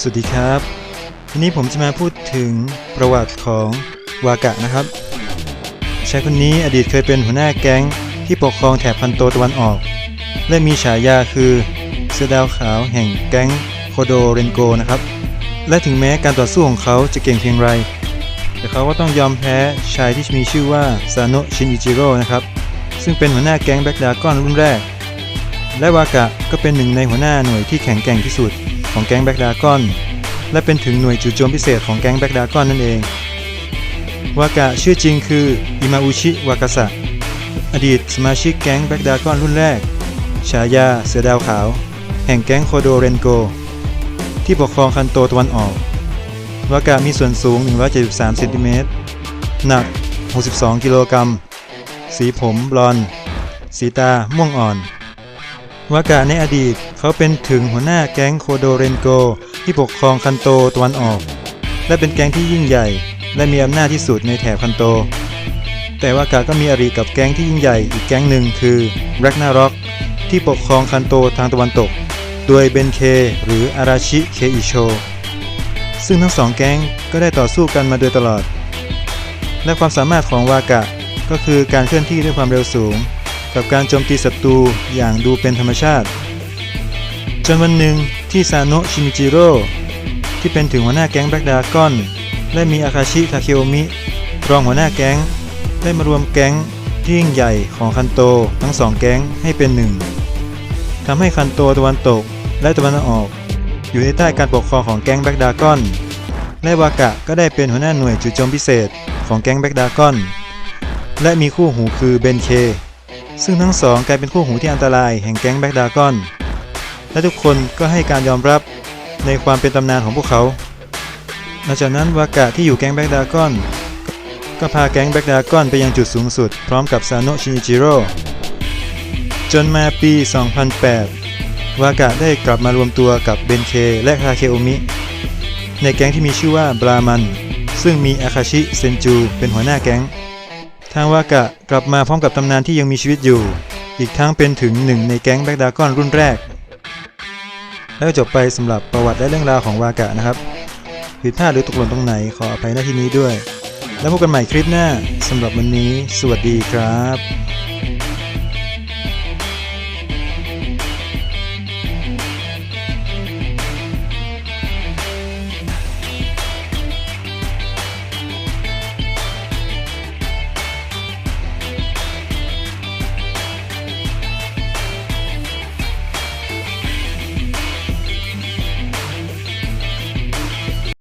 สวัสดีครับวันนี้ผมจะมาพูดถึงประวัติของวากะนะครับชายคนนี้อดีตเคยเป็นหัวหน้าแก๊งที่ปกครองแถบพันโตตะวันออก และมีฉายาคือเสื้อดาวขาวแห่งแก๊งโคโดเรนโกนะครับ และถึงแม้การต่อสู้ของเขาจะเก่งเพียงไร แต่เขาก็ต้องยอมแพ้ชายที่มีชื่อว่าซาโนะชินอิจิโร่นะครับ ซึ่งเป็นหัวหน้าแก๊งแบ็กดากอนรุ่นแรก และวากะก็เป็นหนึ่งในหัวหน้าหน่วยที่แข็งแกร่งที่สุด ของแก๊งแบ็กดากอน และเป็นถึงหน่วยจู่โจมพิเศษของแก๊งแบ็กดากอนนั่นเอง วากะชื่อจริงคืออิมาอุชิวากาสะ อดีตสมาชิกแก๊งแบ็กดากอนรุ่นแรก ฉายาเสือดาวขาว แห่งแก๊งโคโดเรนโก ที่ปกครองคันโตตะวันออก วากะมีส่วนสูง 173เซนติเมตร หนัก 62 กิโลกรัม สีผมบลอนด์สีตาม่วงอ่อน วากะในอดีตเขาเป็นถึงหัวหน้าแก๊งโคโดเรนโก ที่ปกครองคันโตตะวันออก และเป็นแก๊งที่ยิ่งใหญ่ และมีอำนาจที่สุดในแถบคันโต แต่วากะก็มีอริกับแก๊งที่ยิ่งใหญ่อีกแก๊งหนึ่งคือแร็กนาร็อกที่ปกครองคันโตทางตะวันตก โดยเบนเค หรืออาราชิเคอิโช ซึ่งทั้งสองแก๊งก็ได้ต่อสู้กันมาโดยตลอด และความสามารถของวากะก็คือการเคลื่อนที่ด้วยความเร็วสูง กับการโจมตีศัตรูอย่างดูเป็นธรรมชาติ จนวันหนึ่งที่ซาโนะชินิจิโร่ที่เป็นถึงหัวหน้าแก๊งแบล็กดากอนและมีอาคาชิทาเคโอมิรองหัวหน้าแก๊ง ได้มารวมแก๊งที่ยิ่งใหญ่ของคันโตทั้งสองแก๊งให้เป็นหนึ่งทำให้คันโตตะวันตกและตะวันออก อยู่ในใต้การปกครองของแก๊งแบล็กดากอนและวากะก็ได้เป็นหัวหน้าหน่วยจู่โจมพิเศษของแก๊งแบล็กดากอนและมีคู่หูคือเบนเค ซึ่งทั้งสองกลายเป็นคู่หูที่อันตรายแห่งแก๊งแบ็กดากอน และทุกคนก็ให้การยอมรับในความเป็นตำนานของพวกเขา หลังจากนั้นวากะที่อยู่แก๊งแบ็กดากอนก็พาแก๊งแบ็กดากอนไปยังจุดสูงสุด พร้อมกับซาโนะชินิจิโร่จนมาปี 2008 วากะได้กลับมารวมตัวกับเบนเคและคาเคโอมิ ในแก๊งที่มีชื่อว่าบรามัน ซึ่งมีอาคาชิเซนจูเป็นหัวหน้าแก๊ง ทางวากะกลับมาพร้อมกับตำนานที่ยังมีชีวิตอยู่ อีกทั้งเป็นถึงหนึ่งในแก๊งแบ็กดากอนรุ่นแรก แล้วจบไปสำหรับประวัติและเรื่องราวของวากะนะครับผิดพลาดหรือตกหล่นตรงไหนขออภัยหน้าที่นี้ด้วย แล้วพบกันใหม่คลิปหน้าสำหรับวันนี้ สวัสดีครับ